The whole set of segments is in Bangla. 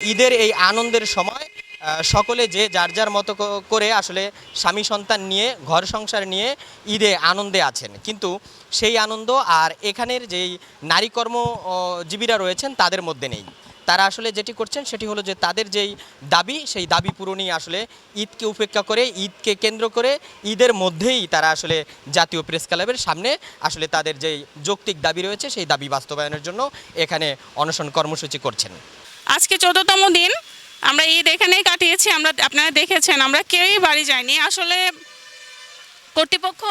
ঈদের এই আনন্দের সময় সকলে যে যার যার মতো করে আসলে স্বামী সন্তান নিয়ে, ঘর সংসার নিয়ে ঈদে আনন্দে আছেন। কিন্তু সেই আনন্দ আর এখানের যেই নারী কর্মজীবীরা রয়েছেন, তাদের মধ্যে নেই। তারা আসলে যেটি করছেন, সেটি হলো যে তাদের যেই দাবি, সেই দাবি পূরণই আসলে ঈদকে উপেক্ষা করে, ঈদকে কেন্দ্র করে ঈদের মধ্যেই তারা আসলে জাতীয় প্রেস ক্লাবের সামনে আসলে তাদের যেই যৌক্তিক দাবি রয়েছে, সেই দাবি বাস্তবায়নের জন্য এখানে অনশন কর্মসূচি করছেন। আজকে চোদ্দতম দিন। আমরা ঈদ এখানেই কাটিয়েছি। আমরা আপনারা দেখেছেন আমরা কেউই বাড়ি যাইনি। আসলে কর্তৃপক্ষ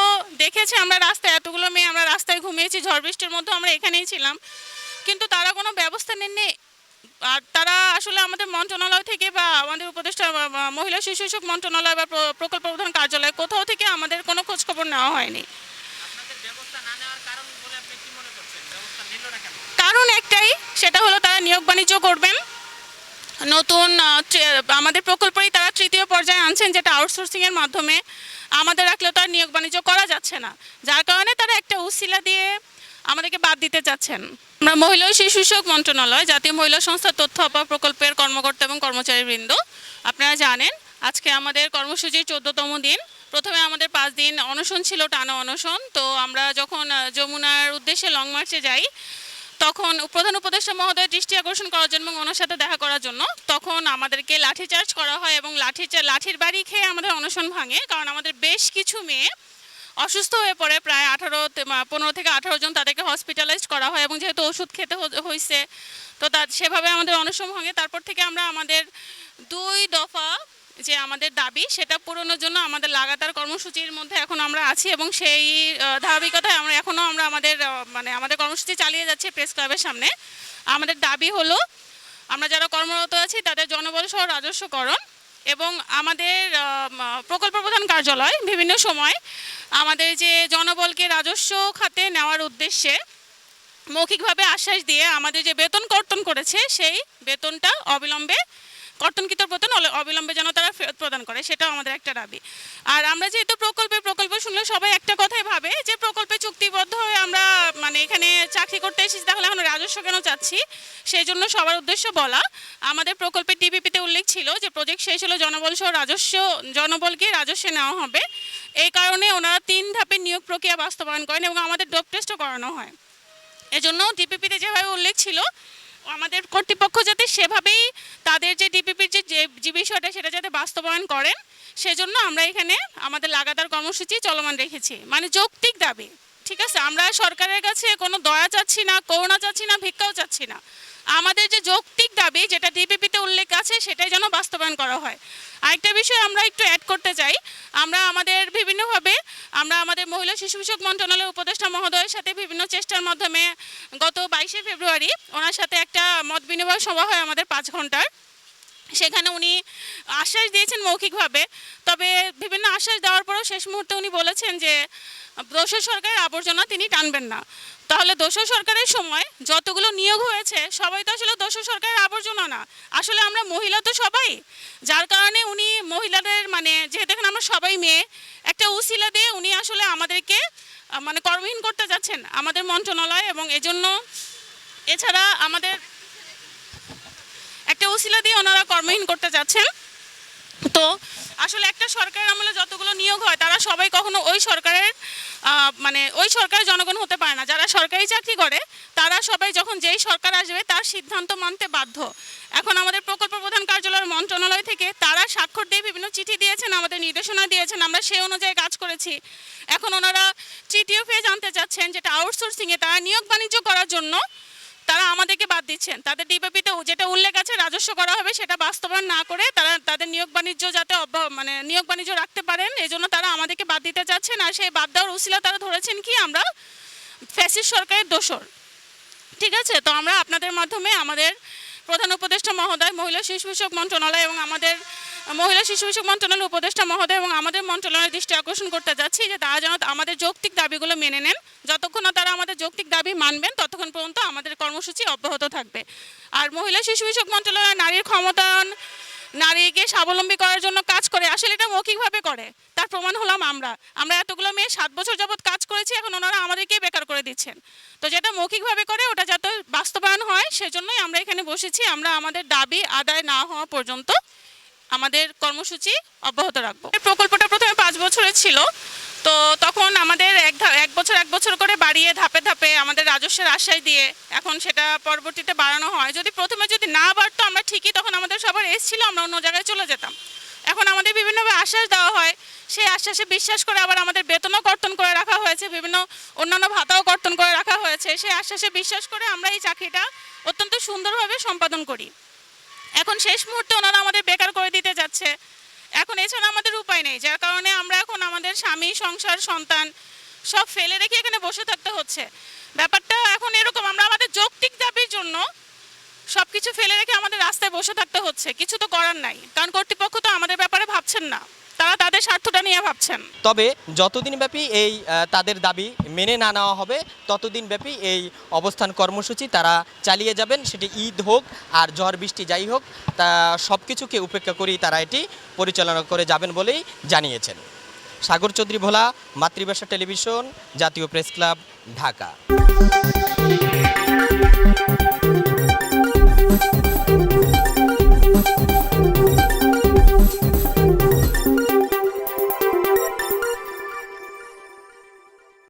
দেখেছে আমরা রাস্তায় এতগুলো মেয়ে আমরা রাস্তায় ঘুমিয়েছি ঝড় বৃষ্টির মধ্যে আমরা এখানেই ছিলাম। কিন্তু তারা কোনো ব্যবস্থা নেননি। আর তারা আসলে আমাদের মন্ত্রণালয় থেকে বা আমাদের উপদেষ্টা মহিলা শিশু শিশু মন্ত্রণালয় বা প্রকল্প প্রধান কার্যালয় কোথাও থেকে আমাদের কোনো খোঁজখবর নেওয়া হয়নি। কারণ একটাই সেটা হলো তারা নিয়োগ বাণিজ্য করবেন। নতুন আমাদের প্রকল্পই তারা তৃতীয় পর্যায়ে আনছেন যেটা আউটসোর্সিং এর মাধ্যমে আমাদের রাখলেও তার নিয়োগ বাণিজ্য করা যাচ্ছে না। যার কারণে তারা একটা উসিলা দিয়ে আমাদেরকে বাদ দিতে চাচ্ছেন। আমরা মহিলা ও শিশু মন্ত্রণালয়, জাতীয় মহিলা সংস্থা তথ্য অপা প্রকল্পের কর্মকর্তা এবং কর্মচারীবৃন্দ, আপনারা জানেন, আজকে আমাদের কর্মসূচির চোদ্দতম দিন। প্রথমে আমাদের পাঁচ দিন অনশন ছিল টানা অনশন। তো আমরা যখন যমুনার উদ্দেশ্যে লং মার্চে যাই তখন প্রধান উপদেষ্টা মহোদয় দৃষ্টি আকর্ষণ করার জন্য এবং ওনার সাথে দেখা করার জন্য তখন আমাদেরকে লাঠিচার্জ করা হয় এবং লাঠি লাঠির বাড়ি খেয়ে আমাদের অনশন ভাঙে, কারণ আমাদের বেশ কিছু মেয়ে অসুস্থ হয়ে পড়ে। প্রায় আঠারো পনেরো থেকে আঠারো জন তাদেরকে হসপিটালাইজ করা হয় এবং যেহেতু ওষুধ খেতে হয়েছে তো তা সেভাবে আমাদের অনশন ভাঙে। তারপর থেকে আমরা আমাদের দুই দফা যে আমাদের দাবি, সেটা পূরণের জন্য আমাদের লাগাতার কর্মসূচির মধ্যে এখন আমরা আছি এবং সেই ধারাবাহিকতায় আমরা এখনও আমরা আমাদের মানে আমাদের কর্মসূচি চালিয়ে যাচ্ছি প্রেস ক্লাবের সামনে। আমাদের দাবি হলো, আমরা যারা কর্মরত আছি তাদের জনবল সহ রাজস্বকরণ এবং আমাদের প্রকল্প প্রধান কার্যালয় বিভিন্ন সময় আমাদের যে জনবলকে রাজস্ব খাতে নেওয়ার উদ্দেশ্যে মৌখিকভাবে আশ্বাস দিয়ে আমাদের যে বেতন কর্তন করেছে, সেই বেতনটা অবিলম্বে কর্তনকৃত অল- অবিলম্বে যেন তারা ফেরত প্রদান করে, সেটাও আমাদের একটা দাবি। আর আমরা যেহেতু প্রকল্পে প্রকল্প শুনলে সবাই একটা কথাই ভাবে যে প্রকল্পে চুক্তিবদ্ধ হয়ে আমরা মানে এখানে চাকরি করতে এসেছি, তাহলে এখন রাজস্ব কেন চাচ্ছি? সেই জন্য সবার উদ্দেশ্য বলা। আমাদের প্রকল্পে টিভিপিতে উল্লেখ ছিল যে প্রজেক্ট শেষ হলো জনবল সহ রাজস্ব, জনবলকে রাজস্বে নেওয়া হবে। এই কারণে ওনারা তিন ধাপের নিয়োগ প্রক্রিয়া বাস্তবায়ন করেন এবং আমাদের ডোপ টেস্টও করানো হয়। এজন্য ডিপিপিতে যেভাবে উল্লেখ ছিল আমাদের কর্তৃপক্ষ যাতে সেভাবেই তাদের যে ডিপিপির যে, যে- বিষয়টা সেটা যাতে বাস্তবায়ন করেন, সেজন্য আমরা এখানে আমাদের লাগাতার কর্মসূচি চলমান রেখেছি। মানে যৌক্তিক দাবি, ঠিক আছে? আমরা সরকারের কাছে কোনো দয়া চাচ্ছি না, করুণা চাচ্ছি না, ভিক্ষাও চাচ্ছি না। আমাদের যে যৌক্তিক দাবি, যেটা উল্লেখ আছে, সেটাই যেন বাস্তবায়ন করা হয়। আরেকটা বিষয় আমরা একটু অ্যাড করতে চাই। আমরা আমাদের বিভিন্নভাবে, আমরা আমাদের মহিলা শিশু বিষয়ক মন্ত্রণালয়ের উপদেষ্টা মহোদয়ের সাথে বিভিন্ন চেষ্টার মাধ্যমে গত বাইশে ফেব্রুয়ারি ওনার সাথে একটা মত বিনিময় সভা হয় আমাদের পাঁচ ঘণ্টার। সেখানে উনি আশ্বাস দিয়েছেন মৌখিকভাবে। তবে বিভিন্ন আশ্বাস দেওয়ার পরেও শেষ মুহূর্তে উনি বলেছেন যে দোষর সরকারের আবর্জনা তিনি টানবেন না। তাহলে দোষর সরকারের সময় যতগুলো নিয়োগ হয়েছে, সবাই তো আসলে দোষর সরকারের আবর্জনা না। আসলে আমরা মহিলা তো সবাই। যার কারণে উনি মহিলাদের মানে যেহেতু এখানে আমরা সবাই মেয়ে, একটা উসিলা দিয়ে উনি আসলে আমাদেরকে মানে কর্মহীন করতে যাচ্ছেন আমাদের মন্ত্রণালয় এবং এজন্য এছাড়া আমাদের একটা উসিলা দিয়ে ওনারা কর্মহীন করতে যাচ্ছেন। তো আসলে একটা সরকারের আমলে যতগুলো নিয়োগ হয়, তারা সবাই কখনো ওই সরকারের মানে ওই সরকারের জনগণ হতে পারে না। যারা সরকারি চাকরি করে, তারা সবাই যখন যেই সরকার আসবে, তার সিদ্ধান্ত মানতে বাধ্য। এখন আমাদের প্রকল্প প্রধান কার্যালয়ের মন্ত্রণালয় থেকে তারা স্বাক্ষর দিয়ে বিভিন্ন চিঠি দিয়েছেন, আমাদের নির্দেশনা দিয়েছেন, আমরা সেই অনুযায়ী কাজ করেছি। এখন ওনারা তৃতীয় ফেজ জানতে চাচ্ছেন, যেটা আউটসোর্সিংয়ে তারা নিয়োগ বাণিজ্য করার জন্য তারা আমাদেরকে বাদ দিচ্ছেন। তাদের ডিপিপিতে যেটা উল্লেখ আছে, রাজস্ব করা হবে সেটা বাস্তবায়ন না করে তারা তাদের নিয়োগ বাণিজ্য যাতে মানে নিয়োগ বাণিজ্য রাখতে পারেন এই জন্য তারা আমাদেরকে বাদ দিতে চাচ্ছেন। আর সেই বাদ দেওয়ার উসিলা তারা ধরেছেন কি, আমরা ফ্যাসিস সরকারের দোষর। ঠিক আছে? তো আমরা আপনাদের মাধ্যমে আমাদের প্রধান উপদেষ্টা মহোদয়, মহিলা শিশু বিষয়ক মন্ত্রণালয় এবং আমাদের, মহিলা শিশু বিষয়ক মন্ত্রণালয় উপদেষ্টা মহোদয় এবং আমাদের মন্ত্রণালয়ের দৃষ্টি আকর্ষণ করতে যাচ্ছি যে তারা যেন আমাদের যৌক্তিক দাবিগুলো মেনে নেন। যতক্ষণ না তারা আমাদের যৌক্তিক দাবি মানবেন, ততক্ষণ পর্যন্ত আমাদের কর্মসূচি অব্যাহত থাকবে। আর মহিলা শিশু বিষয়ক মন্ত্রণালয় নারীর ক্ষমতায়ন, নারীকে স্বাবলম্বী করার জন্য কাজ করে, আসলে এটা মৌখিকভাবে করে। তার প্রমাণ হলাম আমরা। আমরা এতগুলো মেয়ে সাত বছর যাবৎ কাজ করেছি, এখন ওনারা আমাদেরকেই বেকার করে দিচ্ছেন। তো যেটা মৌখিকভাবে করে, ওটা যাতে বাস্তবায়ন হয়, সেজন্যই আমরা এখানে বসেছি। আমরা আমাদের দাবি আদায় না হওয়া পর্যন্ত আমাদের কর্মসূচি অব্যাহত রাখব। প্রকল্পটা প্রথমে পাঁচ বছরের ছিল। তো তখন আমাদের এক এক বছর এক বছর করে বাড়িয়ে ধাপে ধাপে আমাদের রাজস্বের আশ্বাস দিয়ে এখন সেটা পরবর্তীতে বাড়ানো হয়। যদি প্রথমে যদি না বাড়তো, আমরা ঠিকই তখন আমাদের সবার এস ছিল, আমরা অন্য জায়গায় চলে যেতাম। এখন আমাদের বিভিন্নভাবে আশ্বাস দেওয়া হয়। সেই আশ্বাসে বিশ্বাস করে আবার আমাদের বেতনও কর্তন করে রাখা হয়েছে। বিভিন্ন অন্যান্য ভাতাও কর্তন করে রাখা হয়েছে সেই আশ্বাসে বিশ্বাস করে আমরা এই চাকরিটা অত্যন্ত সুন্দরভাবে সম্পাদন করি। এখন শেষ মুহূর্তে ওনারা আমাদের বেকার করে দিতে যাচ্ছে। এখন এছাড়া আমাদের উপায় নেই, যার কারণে আমরা এখন আমাদের স্বামী, সংসার, সন্তান সব ফেলে রেখে এখানে বসে থাকতে হচ্ছে। ব্যাপারটা এখন এরকম, আমরা আমাদের যৌক্তিক দাবির জন্য সব কিছু ফেলে রেখে আমাদের রাস্তায় বসে থাকতে হচ্ছে। কিছু তো করার নাই, কারণ কর্তৃপক্ষ তো আমাদের ব্যাপারে ভাবছেন না। তারা তাদের স্বার্থটা নিয়ে ভাবছেন। তবে যতদিন ব্যাপী এই তাদের দাবি মেনে না নেওয়া হবে, ততদিন ব্যাপী এই অবস্থান কর্মসূচি তারা চালিয়ে যাবেন। সেটি ঈদ হোক আর ঝড় বৃষ্টি যাই হোক, তা সব কিছুকে উপেক্ষা করেই তারা এটি পরিচালনা করে যাবেন বলেই জানিয়েছেন। সাগর চৌধুরী ভোলা, মাতৃভাষা টেলিভিশন, জাতীয় প্রেস ক্লাব, ঢাকা।